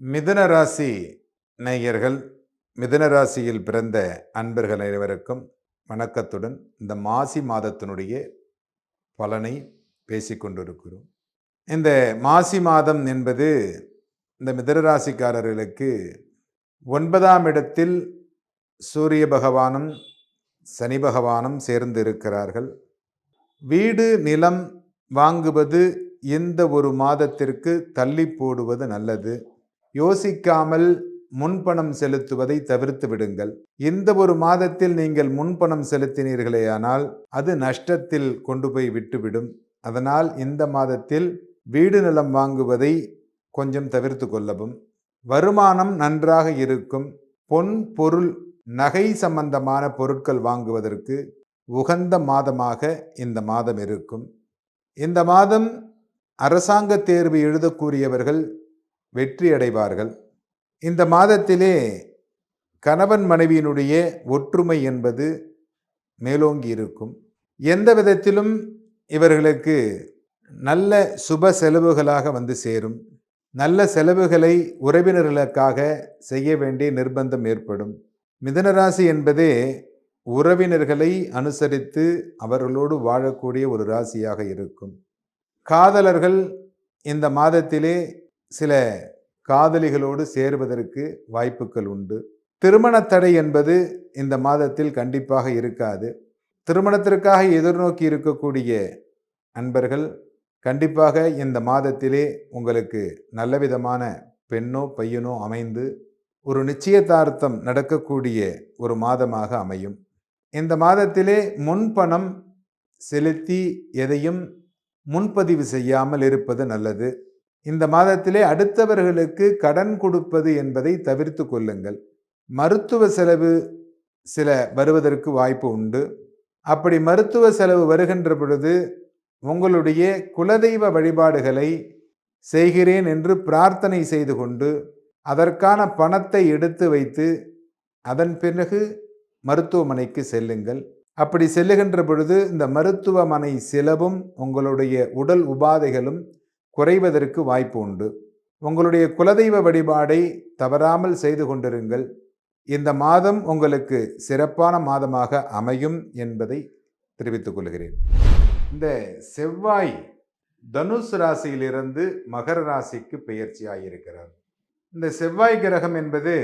மிதுன ராசி நேயர்கள் மிதுன ராசியில் பிறந்த அன்பர்கள் அனைவருக்கும் வணக்கத்துடன் இந்த மாசி மாதத்தினுடைய பலனை பேசிக்கொண்டிருக்கிறோம் இந்த மாசி மாதம் என்பது இந்த மிதுன ராசிக்காரர்களுக்கு ஒன்பதாம் இடத்தில் சூரிய பகவானும் சனி பகவானும் சேர்ந்து இருக்கிறார்கள். வீடு நிலம் வாங்குவது இந்த ஒரு மாதத்திற்கு தள்ளி போடுவது நல்லது. யோசிக்காமல் முன்பணம் செலுத்துவதை தவிர்த்து விடுங்கள். இந்த ஒரு மாதத்தில் நீங்கள் முன்பணம் செலுத்தினீர்களேயானால் அது நஷ்டத்தில் கொண்டு போய் விட்டுவிடும். அதனால் இந்த மாதத்தில் வீடு நிலம் வாங்குவதை கொஞ்சம் தவிர்த்து கொள்ளவும். வருமானம் நன்றாக இருக்கும். பொன் பொருள் நகை சம்பந்தமான பொருட்கள் வாங்குவதற்கு உகந்த மாதமாக இந்த மாதம் இருக்கும். இந்த மாதம் அரசாங்க தேர்வு எழுதக்கூடியவர்கள் வெற்றி அடைவார்கள் இந்த மாதத்திலே கணவன் மனைவியினுடைய ஒற்றுமை என்பது மேலோங்கி இருக்கும். எந்த விதத்திலும் இவர்களுக்கு நல்ல சுப செலவுகளாக வந்து சேரும். நல்ல செலவுகளை உறவினர்களுக்காக செய்ய வேண்டிய நிர்பந்தம் ஏற்படும். மிதனராசி என்பதே உறவினர்களை அனுசரித்து அவர்களோடு வாழக்கூடிய ஒரு ராசியாக இருக்கும். காதலர்கள் இந்த மாதத்திலே சில காதலிகளோடு சேருவதற்கு வாய்ப்புகள் உண்டு. திருமண தடை என்பது இந்த மாதத்தில் கண்டிப்பாக இருக்காது. திருமணத்திற்காக எதிர்நோக்கி இருக்கக்கூடிய அன்பர்கள் கண்டிப்பாக இந்த மாதத்திலே உங்களுக்கு நல்லவிதமான பெண்ணோ பையனோ அமைந்து ஒரு நிச்சயதார்த்தம் நடக்கக்கூடிய ஒரு மாதமாக அமையும். இந்த மாதத்திலே முன்பணம் செலுத்தி எதையும் முன்பதிவு செய்யாமல் இருப்பது நல்லது. இந்த மாதத்திலே அடுத்தவர்களுக்கு கடன் கொடுப்பது என்பதை தவிர்த்து கொள்ளுங்கள். மருத்துவ செலவு சில வருவதற்கு வாய்ப்பு உண்டு. அப்படி மருத்துவ செலவு வருகின்ற பொழுது உங்களுடைய குலதெய்வ வழிபாடுகளை செய்கிறேன் என்று பிரார்த்தனை செய்து கொண்டு அதற்கான பணத்தை எடுத்து வைத்து அதன் பிறகு மருத்துவமனைக்கு செல்லுங்கள். அப்படி செல்லுகின்ற பொழுது இந்த மருத்துவமனை செலவும் உங்களுடைய உடல் உபாதைகளும் குறைவதற்கு வாய்ப்பு உண்டு. உங்களுடைய குலதெய்வ வழிபாடை தவறாமல் செய்து கொண்டிருங்கள். இந்த மாதம் உங்களுக்கு சிறப்பான மாதமாக அமையும் என்பதை தெரிவித்துக் கொள்கிறேன். இந்த செவ்வாய் தனுசு ராசியிலிருந்து மகர ராசிக்கு பெயர்ச்சியாகியிருக்கிறார் இந்த செவ்வாய் கிரகம் என்பது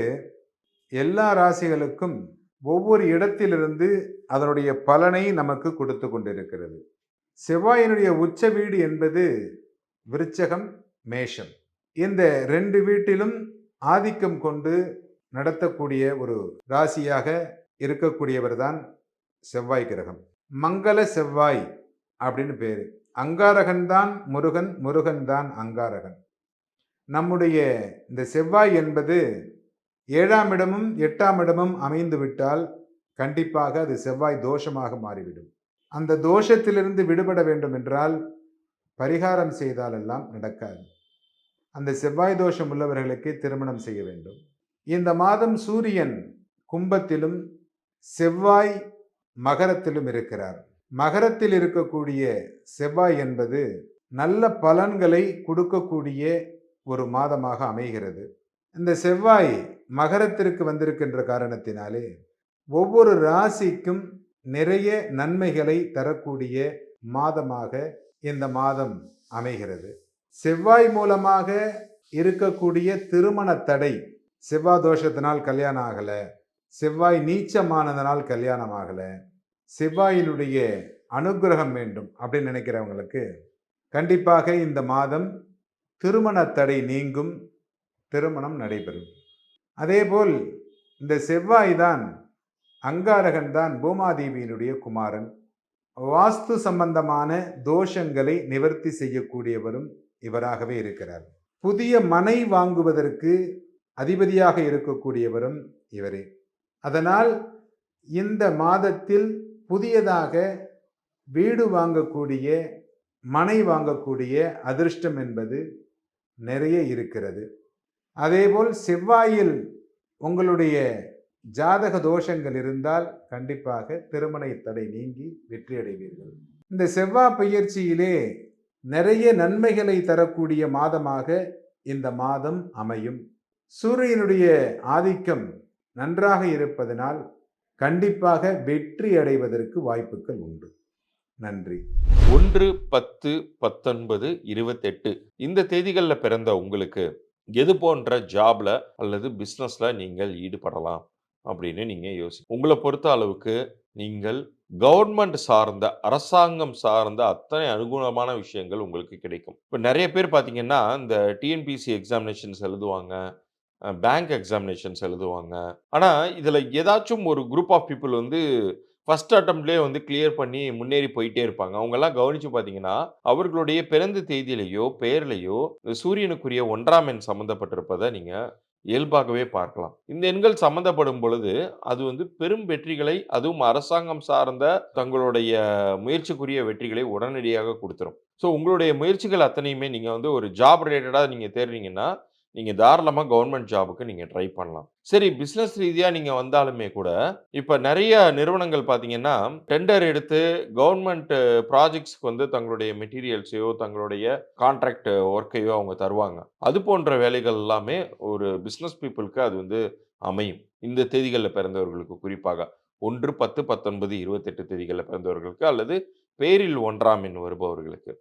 எல்லா ராசிகளுக்கும் ஒவ்வொரு இடத்திலிருந்து அதனுடைய பலனை நமக்கு கொடுத்து கொண்டிருக்கிறது. செவ்வாயினுடைய உச்ச வீடு என்பது விருச்சகம் மேஷம். இந்த ரெண்டு வீட்டிலும் ஆதிக்கம் கொண்டு நடத்தக்கூடிய ஒரு ராசியாக இருக்கக்கூடியவர் தான் செவ்வாய் கிரகம். மங்கள செவ்வாய் அப்படின்னு பேர். அங்காரகன் தான் முருகன் முருகன் தான் அங்காரகன். நம்முடைய இந்த செவ்வாய் என்பது ஏழாம் இடமும் எட்டாம் இடமும் அமைந்து விட்டால் கண்டிப்பாக அது செவ்வாய் தோஷமாக மாறிவிடும். அந்த தோஷத்திலிருந்து விடுபட வேண்டும் என்றால் பரிகாரம் செய்தாலெல்லாம் நடக்காது. அந்த செவ்வாய் தோஷம் உள்ளவர்களுக்கு திருமணம் செய்ய வேண்டும். இந்த மாதம் சூரியன் கும்பத்திலும் செவ்வாய் மகரத்திலும் இருக்கிறார். மகரத்தில் இருக்கக்கூடிய செவ்வாய் என்பது நல்ல பலன்களை கொடுக்கக்கூடிய ஒரு மாதமாக அமைகிறது. இந்த செவ்வாய் மகரத்திற்கு வந்திருக்கின்ற காரணத்தினாலே ஒவ்வொரு ராசிக்கும் நிறைய நன்மைகளை தரக்கூடிய மாதமாக இந்த மாதம் அமைகிறது. செவ்வாய் மூலமாக இருக்கக்கூடிய திருமண தடை செவ்வாய் தோஷத்தினால் கல்யாணம் ஆகலை. செவ்வாய் நீச்சமானதனால் கல்யாணம் ஆகலை. செவ்வாயினுடைய அனுகிரகம் வேண்டும் அப்படின்னு நினைக்கிறவங்களுக்கு கண்டிப்பாக இந்த மாதம் திருமண தடை நீங்கும் திருமணம் நடைபெறும். அதேபோல் இந்த செவ்வாய் தான் அங்காரகன் தான் பூமாதேவியினுடைய குமாரன். வாஸ்து சம்பந்தமான தோஷங்களை நிவர்த்தி செய்யக்கூடியவரும் இவராகவே இருக்கிறார். புதிய மனை வாங்குவதற்கு அதிபதியாக இருக்கக்கூடியவரும் இவரே. அதனால் இந்த மாதத்தில் புதியதாக வீடு வாங்கக்கூடிய மனை வாங்கக்கூடிய அதிர்ஷ்டம் என்பது நிறைய இருக்கிறது. அதேபோல் செவ்வாயில் உங்களுடைய ஜாதக தோஷங்கள் இருந்தால் கண்டிப்பாக திருமண தடை நீங்கி வெற்றி அடைவீர்கள் இந்த செவ்வாய் பயிற்சியிலே நிறைய நன்மைகளை தரக்கூடிய மாதமாக இந்த மாதம் அமையும். சூரியனுடைய ஆதிக்கம் நன்றாக இருப்பதனால் கண்டிப்பாக வெற்றி அடைவதற்கு வாய்ப்புகள் உண்டு. நன்றி. ஒன்று பத்து பத்தொன்பது இருபத்தெட்டு. இந்த தேதிகளில் பிறந்த உங்களுக்கு எது போன்ற ஜாப்ல அல்லது பிஸ்னஸ்ல நீங்கள் ஈடுபடலாம்? அப்படின்னு நீங்கள் யோசி உங்களை பொறுத்த அளவுக்கு நீங்கள் கவர்மெண்ட் சார்ந்த அரசாங்கம் சார்ந்த அத்தனை அனுகூலமான விஷயங்கள் உங்களுக்கு கிடைக்கும். இப்போ நிறைய பேர் பார்த்தீங்கன்னா இந்த டிஎன்பிசி எக்ஸாமினேஷன்ஸ் எழுதுவாங்க பேங்க் எக்ஸாமினேஷன்ஸ் எழுதுவாங்க. ஆனால் இதில் ஏதாச்சும் ஒரு குரூப் ஆஃப் பீப்புள் வந்து ஃபர்ஸ்ட் அட்டம்ப்ட்லேயே வந்து கிளியர் பண்ணி முன்னேறி போயிட்டே இருப்பாங்க. அவங்கெல்லாம் கவனிச்சு பார்த்தீங்கன்னா அவர்களுடைய பிறந்த தேதியிலேயோ பெயர்லேயோ சூரியனுக்குரிய ஒன்றாம் எண் சம்மந்தப்பட்டிருப்பதை நீங்கள் இயல்பாகவே பார்க்கலாம். இந்த எண்கள் சம்மந்தப்படும் பொழுது அது வந்து பெரும் வெற்றிகளை அதுவும் அரசாங்கம் சார்ந்த தங்களுடைய முயற்சிக்குரிய வெற்றிகளை உடனடியாக கொடுத்துரும். ஸோ உங்களுடைய முயற்சிகள் அத்தனையுமே நீங்கள் வந்து ஒரு ஜாப் ரிலேட்டடாக நீங்கள் தேடுறீங்கன்னா நீங்கள் தாராளமாக கவர்மெண்ட் ஜாபுக்கு நீங்கள் ட்ரை பண்ணலாம். சரி பிஸ்னஸ் ரீதியாக நீங்கள் வந்தாலுமே கூட இப்போ நிறைய நிறுவனங்கள் பார்த்தீங்கன்னா டெண்டர் எடுத்து கவர்மெண்ட் ப்ராஜெக்ட்ஸ்க்கு வந்து தங்களுடைய மெட்டீரியல்ஸையோ தங்களுடைய கான்ட்ராக்ட் ஒர்க்கையோ அவங்க தருவாங்க. அது போன்ற வேலைகள் எல்லாமே ஒரு பிஸ்னஸ் பீப்புளுக்கு அது வந்து அமையும். இந்த தேதிகளில் பிறந்தவர்களுக்கு குறிப்பாக ஒன்று பத்து பத்தொன்பது இருபத்தெட்டு தேதிகளில் பிறந்தவர்களுக்கு அல்லது பேரில் ஒன்றாம் எண் வருபவர்களுக்கு.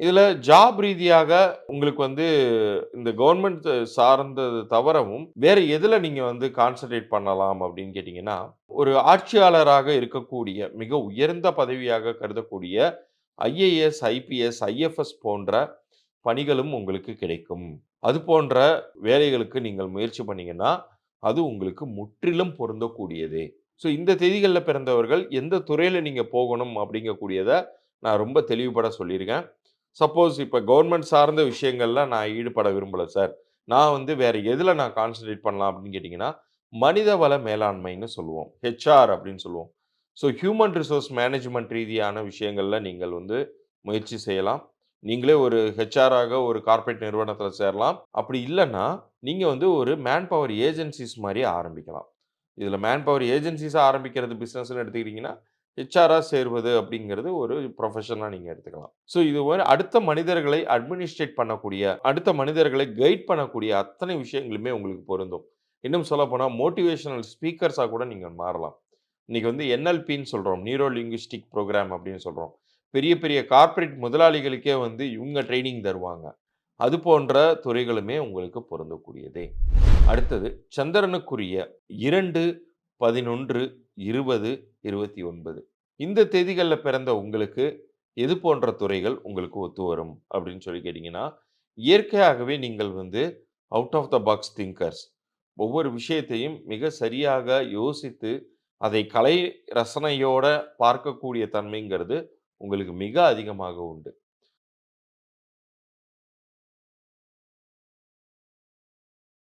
இதில் ஜாப் ரீதியாக உங்களுக்கு வந்து இந்த கவர்மெண்ட் சார்ந்தது தவிரவும் வேற எதில் நீங்கள் வந்து கான்சன்ட்ரேட் பண்ணலாம் அப்படின்னு கேட்டிங்கன்னா ஒரு ஆட்சியாளராக இருக்கக்கூடிய மிக உயர்ந்த பதவியாக கருதக்கூடிய ஐஏஎஸ் ஐபிஎஸ் ஐஎஃப்எஸ் போன்ற பணிகளும் உங்களுக்கு கிடைக்கும். அது போன்ற வேலைகளுக்கு நீங்கள் முயற்சி பண்ணீங்கன்னா அது உங்களுக்கு முற்றிலும் பொருந்தக்கூடியது. ஸோ இந்த தேதிகளில் பிறந்தவர்கள் எந்த துறையில் நீங்கள் போகணும் அப்படிங்கக்கூடியதை நான் ரொம்ப தெளிவுபட சொல்லியிருக்கேன். சப்போஸ் இப்போ கவர்மெண்ட் சார்ந்த விஷயங்கள்ல நான் ஈடுபட விரும்பலை சார். நான் வந்து வேறு எதில் நான் கான்சன்ட்ரேட் பண்ணலாம் அப்படின்னு கேட்டிங்கன்னால் மனித வள மேலாண்மைன்னு சொல்லுவோம். ஹெச்ஆர் அப்படின்னு சொல்லுவோம். ஸோ ஹியூமன் ரிசோர்ஸ் மேனேஜ்மெண்ட் ரீதியான விஷயங்களில் நீங்கள் வந்து முயற்சி செய்யலாம். நீங்களே ஒரு ஹெச்ஆராக ஒரு கார்ப்பரேட் நிறுவனத்தில் சேரலாம். அப்படி இல்லைன்னா நீங்கள் வந்து ஒரு மேன் பவர் ஏஜென்சிஸ் மாதிரி ஆரம்பிக்கலாம். இதில் மேன் பவர் ஏஜென்சிஸாக ஆரம்பிக்கிறது பிஸ்னஸ்ன்னு எடுத்துக்கிட்டிங்கன்னா ஹெச்ஆராக சேர்வது அப்படிங்கிறது ஒரு ப்ரொஃபஷனாக நீங்கள் எடுத்துக்கலாம். ஸோ இது ஒரு அடுத்த மனிதர்களை அட்மினிஸ்ட்ரேட் பண்ணக்கூடிய, அடுத்த மனிதர்களை கைட் பண்ணக்கூடிய அத்தனை விஷயங்களுமே உங்களுக்கு பொருந்தும். இன்னும் சொல்லப்போனால் மோட்டிவேஷனல் ஸ்பீக்கர்ஸாக கூட நீங்கள் மாறலாம். இன்றைக்கி வந்து என்எல்பின்னு சொல்கிறோம் நியூரோ லிங்குஸ்டிக் ப்ரோக்ராம் அப்படின்னு சொல்கிறோம் பெரிய பெரிய கார்ப்பரேட் முதலாளிகளுக்கே வந்து இவங்க ட்ரைனிங் தருவாங்க. அது போன்ற துறைகளுமே உங்களுக்கு பொருந்தக்கூடியதே. அடுத்தது சந்திரனுக்குரிய இரண்டு பதினொன்று 11, 20, 29 இந்த தேதிகளில் பிறந்த உங்களுக்கு எது போன்ற துறைகள் உங்களுக்கு ஒத்து வரும் அப்படின்னு சொல்லி கேட்டிங்கன்னா இயற்கையாகவே நீங்கள் வந்து out of the box thinkers. ஒவ்வொரு விஷயத்தையும் மிக சரியாக யோசித்து, அதை கலை ரசனையோட பார்க்கக்கூடிய தன்மைங்கிறது உங்களுக்கு மிக அதிகமாக உண்டு.